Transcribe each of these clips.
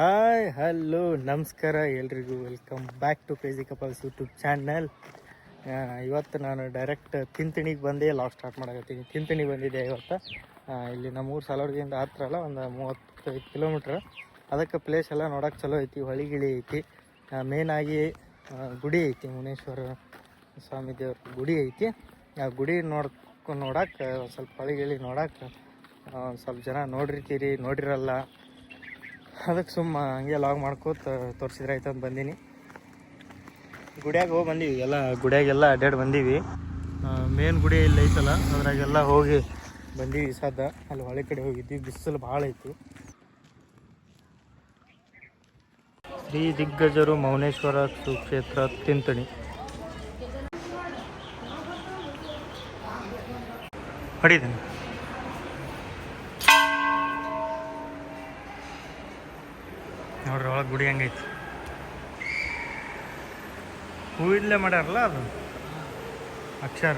Hi, hello, ನಮಸ್ಕಾರ ಎಲ್ರಿಗೂ. Welcome back to crazy couples YouTube channel ಇವತ್ತು ನಾನು ಡೈರೆಕ್ಟ್ ತಿಂತಿಣಿಗೆ ಬಂದೆ ಲಾಗ್ ಸ್ಟಾರ್ಟ್ ಮಾಡಕತ್ತೀನಿ. ತಿಂತಿಣಿಗೆ ಬಂದಿದ್ದೆ ಇವತ್ತು? ಇಲ್ಲಿ ನಮ್ಮ ಊರು ಸಾಲೋಡ್ಗಿಂದ ಹತ್ರ ಅಲ್ಲ, ಒಂದು ಮೂವತ್ತೈದು ಕಿಲೋಮೀಟ್ರ್ ಅದಕ್ಕೆ ಪ್ಲೇಸ್ ಎಲ್ಲ ನೋಡೋಕೆ ಚಲೋ ಐತಿ, ಹೊಳಿಗಿಳಿ ಐತಿ. ಮೇನ್ ಆಗಿ ಗುಡಿ ಐತಿ, ಮುನೇಶ್ವರ ಸ್ವಾಮಿ ದೇವ್ರ ಗುಡಿ ಐತಿ. ಆ ಗುಡಿ ನೋಡ್ಕೊಂಡು ನೋಡಕ್ಕೆ ಸ್ವಲ್ಪ ಹೊಳಿಗಿಳಿ ನೋಡಕ್ಕೆ ಸ್ವಲ್ಪ ಜನ ನೋಡಿರ್ತೀರಿ, ನೋಡಿರಲ್ಲ. ಅದಕ್ಕೆ ಸುಮ್ಮ ಹಂಗೆ ಲಾಗ್ ಮಾಡ್ಕೋತ ತೋರಿಸಿದ್ರೆ ಆಯ್ತು ಅಂತ ಬಂದೀನಿ. ಗುಡಿಯಾಗ ಹೋಗಿ ಬಂದೀವಿ. ಎಲ್ಲ ಗುಡಿಯಾಗೆಲ್ಲ ಅಡ್ಡಾಡಿ ಬಂದೀವಿ. ಮೇನ್ ಗುಡಿ ಇಲ್ಲಿ ಐತಲ್ಲ, ಅದ್ರಾಗೆಲ್ಲ ಹೋಗಿ ಬಂದೀವಿ ಸದ್ದ. ಅಲ್ಲಿ ಹೊಳೆ ಕಡೆ ಹೋಗಿದ್ವಿ. ಬಿಸಿಲು ಭಾಳ ಐತಿ. ಶ್ರೀ ದಿಗ್ಗಜರು ಮೌನೇಶ್ವರ ಸುಕ್ಷೇತ್ರ ತಿಂತಣಿ. ಹೊಡಿತೀನಿ. ನೋಡ್ರಿ ಒಳಗೆ ಗುಡಿ ಹಂಗೈತಿ ಹೂವಿಲ್ಲೇ ಮಾಡ್ಯಾರಲ್ಲ ಅದು? ಅಕ್ಷರ.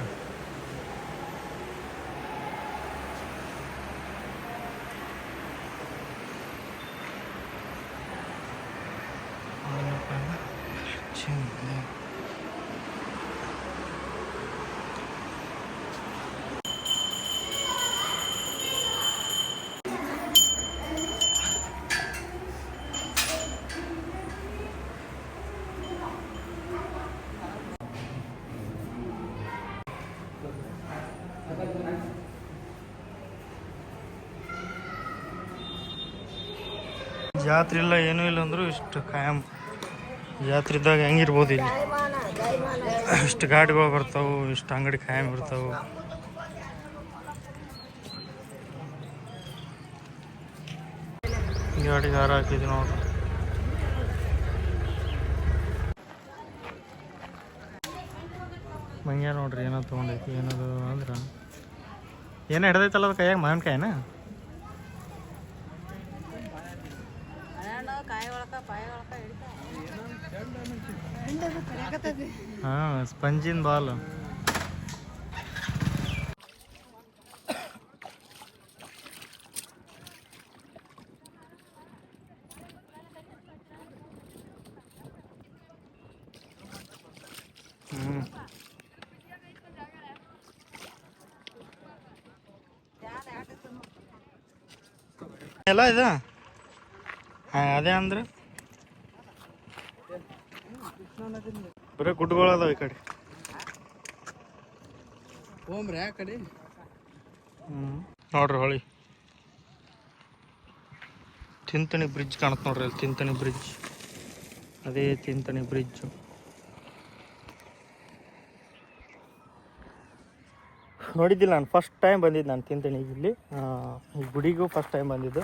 ಜಾತ್ರೆ ಇಲ್ಲ, ಏನೂ ಇಲ್ಲ ಅಂದರೂ ಇಷ್ಟು ಕಾಯಂ. ಜಾತ್ರೆ ಇದ್ದಾಗ ಹೆಂಗಿರ್ಬೋದು ಇಲ್ಲಿ? ಇಷ್ಟು ಗಾಡಿಗಳು ಬರ್ತಾವೆ, ಇಷ್ಟು ಅಂಗಡಿ ಕಾಯಂ ಇರ್ತಾವೆ. ಗಾಡಿಗೆ ಹಾರ ಹಾಕಿದ್ವಿ ನೋಡ್ರಿ ಮಂಗ್ಯ ನೋಡ್ರಿ, ಏನೋ ತೊಗೊಂಡೈತಿ, ಏನದು ಅಂದ್ರೆ. ಏನೋ ಹಿಡ್ದೈತಲ್ಲ ಅದು ಕೈಯಾಗ ಮಾವಿನಕಾಯಿನ? ಹಾ ಸ್ಪಂಜಿನ ಬಾಲ್. ಎಲ್ಲ ಇದು? ಹಾ, ಅದೇ ಅಂದ್ರೆ? ಬರೀ ಗುಡ್ಡಗಳು ಅದಾವ ಈ ಕಡೆ. ಹೋಮ್ರಿ ಆ ಕಡೆ? ಹ್ಮ್ ನೋಡ್ರಿ ಹೊಳಿ. ತಿಂತಣಿ ಬ್ರಿಡ್ಜ್ ಕಾಣತ್ ನೋಡ್ರಿ ಅಲ್ಲಿ ತಿಂತಣಿ ಬ್ರಿಡ್ಜ್ ಅದೇ ತಿಂತಣಿ ಬ್ರಿಡ್ಜ್ ನೋಡಿದ್ದಿಲ್ಲ ನಾನು ಫಸ್ಟ್ ಟೈಮ್ ಬಂದಿದ್ದು ನಾನು ತಿಂತಣಿಗೆ ಇಲ್ಲಿ. ಈ ಗುಡಿಗೂ ಫಸ್ಟ್ ಟೈಮ್ ಬಂದಿದ್ದು.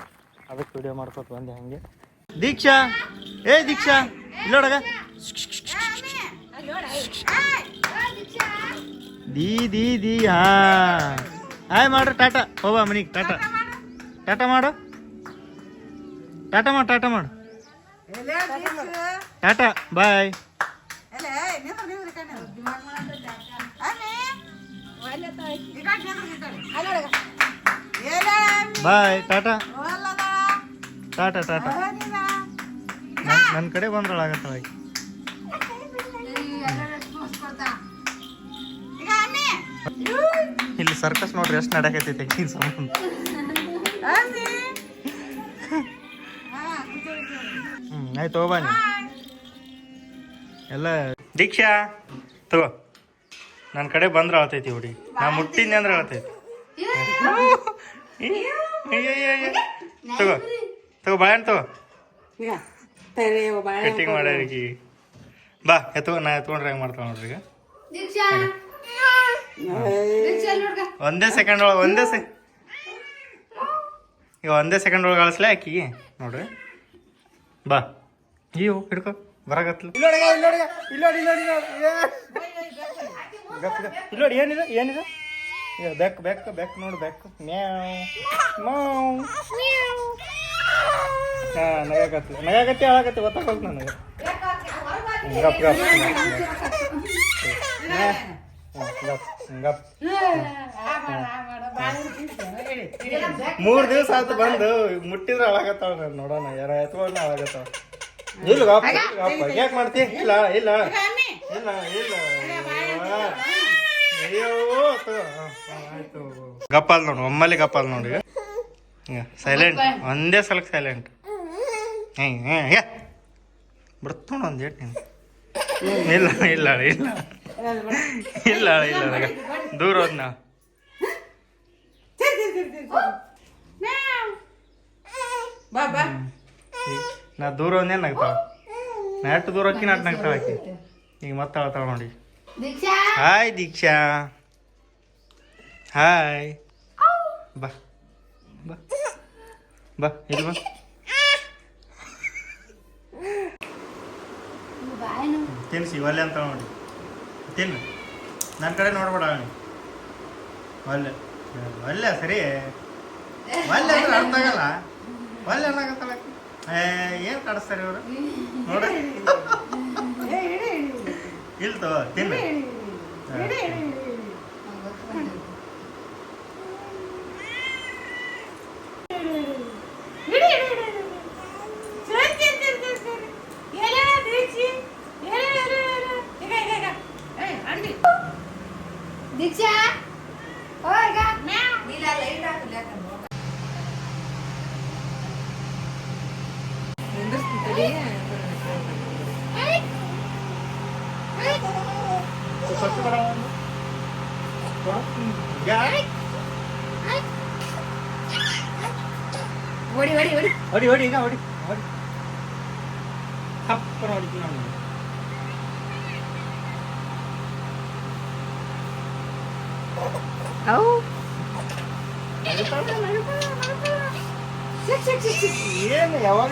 ಅದಕ್ಕೆ ವಿಡಿಯೋ ಮಾಡ್ಕೊತ ಬಂದೆ ಹಂಗೆ. ದೀಕ್ಷಾ, ಏ ದೀಕ್ಷಾ ಇಲ್ಲೋಡಗ ದೀ ದೀ ದೀ, ಹಾ. ಹಾಯ್ ಮಾಡ್ರಿ, ಟಾಟಾ. ಹೋಗ ಮನಿಗೆ, ಟಾಟಾ. ಟಾಟಾ ಮಾಡು. ಟಾಟಾ ಮಾಡು ಟಾಟಾ ಮಾಡು. ಟಾಟಾ, ಬಾಯ್. ಬಾಯ್, ಟಾಟಾ. ಟಾಟಾ ಟಾಟಾ. ನನ್ನ ಕಡೆ ಬಂದ್ರೊಳಾಗತ್ತಳ ಇಲ್ಲಿ ಸರ್ಕಸ್ ನೋಡ್ರಿ ಎಷ್ಟು ನಡಕೈತಿ ಆಕಿನ ಸಂಬಂಧ ಹ್ಮ್ ಆಯ್ತು ಬನ್ನಿ ಎಲ್ಲ ದೀಕ್ಷಾ ತಗೋ. ನನ್ನ ಕಡೆ ಬಂದ್ರೆ ಅಳ್ತೈತಿ ಹುಡಿ. ನಾ ಮುಟ್ಟಿದ್ದೆ ಅಂದ್ರೆ ಅಳ್ತೈತಿ. ತಗೋ. ತಗೋ ಬಾಳೆಹಣ್ಣು ತಗೋ. ಕಟಿಂಗ್ ಮಾಡ್ಯಾರಿಗೆ ಬಾ ಎತ್ಕೊ ನಾ ಎತ್ಕೊಂಡ್ರೆ ಹೆಂಗೆ ಮಾಡ್ತಾವ ನೋಡ್ರಿ ಈಗ. ಒಂದೇ ಸೆಕೆಂಡ್ ಒಳಗೆ ಒಂದೇ ಸೆ ಈಗ ಒಂದೇ ಸೆಕೆಂಡ್ ಒಳಗೆ ಅಳಿಸ್ಲೇ ಆಕಿಗೆ ನೋಡ್ರಿ. ಬಾ. ಅಯ್ಯೋ ಹಿಡ್ಕೊ ಬರಾಗತ್ಲ ಇಲ್ಲೋಡಿ ಏನಿದೆ ಏನಿದೆ? ಈಗ ಬೆಕ್ ಬೆಕ್ ಬೆಕ್ ನೋಡು ಬೆಕ್. ಮ್ಯಾವ್. ಮಾವ್ ಹಾ ನಗಾಕತ್ಲ ನಗಾಕತ್ತಿ ಅಳಾಕತ್ತಿ ಗೊತ್ತಾಗೋದು ನನಗೆ. ಗಪ್ ಗಪ್ ಗಪ್ ಮೂರ್ ದಿವಸ ಆಯ್ತು ಬಂದು. ಮುಟ್ಟಿದ್ರೆ ಹಾಳಾಗತ್ತಾವ ನೋಡೋಣ. ಯಾರ ಎತ್ಕೊಂಡ ಹಾಳಾಗತ್ತಾವ ಇಲ್ಲ ಗಪ್ ಗಪ್ ಯಾಕೆ ಮಾಡ್ತಿ? ಇಲ್ಲ ಇಲ್ಲ. ಇಲ್ಲ ಇಲ್ಲ. ಅಯ್ಯೋ ಆಯ್ತು. ಗಪ್ಪಲ್ ನೋಡು, ಒಮ್ಮಲ್ಲಿ ಗಪ್ಪಲ್ ನೋಡಿ. ಸೈಲೆಂಟ್ ಒಂದೇ ಸಲ ಸೈಲೆಂಟ್ ಹೇ ಒಂದ್ ಒಂದು ಏಟ್ ನೀನು ಇಲ್ಲ ಇಲ್ಲ ಇಲ್ಲ. ಇಲ್ಲ ಇಲ್ಲ ದೂರ ಹೋದ್ನ ನಾ ಬಾ ಬಾ. ನಾ ದೂರ ಒಂದೇ ನಗ್ತಾವ. ನಾ ಎಷ್ಟು ದೂರ ಹಾಕಿ ನಾಟ್ ನಗ್ತಾವ ಹಾಕಿ ಈಗ ಮತ್ತೆ ಅಳ್ತಾವ ನೋಡಿ. ದೀಕ್ಷಾ. ಹಾಯ್ ದೀಕ್ಷಾ. ಹಾಯ್ ಬಾ. ಬಾ ಇದು ಬಾ. ತಿನ್ಸಿ ಒಲ್ಲೆ ಅಂತ ನೋಡಿ. ತಿನ್ ನನ್ನ ಕಡೆ ನೋಡ್ಬೇಡ ಅವನಿ. ಒಲ್ಲೆ ಒಲ್ಲೆ ಸರಿ. ಒಲ್ಲೆ ಅಂದ್ರೆ ಅರ್ಥ ಆಗಲ್ಲ. ಒಲ್ಲೆ ಏನಾಗತ್ತಲ್ಲ? ಏ ಏನು ಕಾಡಿಸ್ತಾರೆ ಇವರು? ನೋಡ್ರಿ ಇಲ್ತೋ ತಿನ್ನು ದೀಕ್ಷಾ ಹೋಗ ನೀಲ ಲೈಟ್ ಹಾಕಲ್ಲ ಸ್ವಲ್ಪ ಬರ ಓಡಿ ಓಡಿ ಓಡಿ ಹೊಡಿ ಹೊಡಿ ಈಗ ಹೊಡಿ ಹೊಡಿ ಹಪ್ಪನ ಹೊಡಿತೀನಿ ನಾನು ಅವು ಏನು ಯಾವಾಗ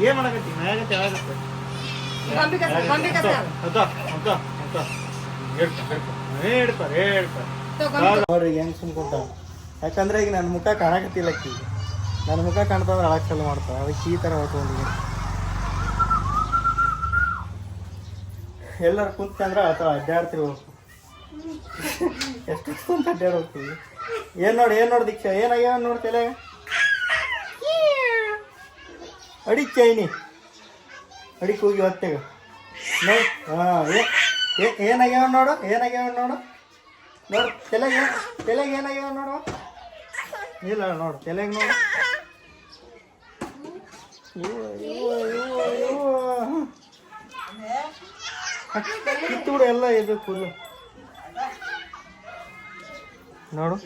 ಏನು ಮಾಡಕತ್ತಿ ಮ್ಯಾಗತ್ತೆ ಯಾವಾಗತ್ತೆ ಗೊಂಬೆ ಕಸ ಗೊಂಬೆ ಕಸ ಅದ ಅದ ಅದ ಹೇಳ್ತಾರೆ ಹೇಳ್ತಾರೆ. ಅವ್ರಿಗೆ ಹೆಂಗ್ ಸುಮ್ಕೊಂತ ಯಾಕಂದ್ರೆ ಈಗ ನನ್ನ ಮುಖ ಕಾಣಕತ್ತಿಲ್ಲ ಅಕ್ಕಿ. ನನ್ನ ಮುಖ ಕಾಣ್ತಾವ್ರೆ ಅಳಕ್ ಚಾಲು ಮಾಡ್ತಾರೆ. ಅದಕ್ಕೆ ಈ ಥರ ಹೊತ್ಕೊಂಡಿದ್ದೀನಿ. ಎಲ್ಲರೂ ಕುಂತ್ಕಂದ್ರೆ ಅಥವಾ ಅಡ್ಡಾಡ್ತೀವಿ ಎಷ್ಟು ಕುಂತ ಅಡ್ಡಾಡ್ ಹೋಗ್ತೀವಿ ಏನ್ ನೋಡಿ ಏನ್ ನೋಡಿ ದೀಕ್ಷಾ? ಏನಾಗ್ಯಾವ ನೋಡಿ ನೋಡ್ತಿಲ್ಲ ಅಡಿ ಚೈನಿ. ಅಡಿ ಕೂಗಿ ಹೊತ್ತೆಗ. ನೋಡಿ. ಹಾಂ ಏ. ಏನಾಗ್ಯಾವ ನೋಡು ಏನಾಗ್ಯಾವ ನೋಡು. ನೋಡು, ತಲೆಗೆ ತಲೆಗೆ ಏನಾಗ್ಯಾವ ನೋಡು. ಇಲ್ಲ, ನೋಡು, ತಲೆಗೆ ನೋಡು. ಕಿತ್ತು ಎಲ್ಲ ಇದು ಫುಲ್ಲು ನೋಡು,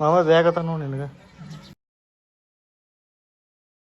ಮಾವ ಬೇಗತ್ತ ನೋಡು ನಿನಗೆ.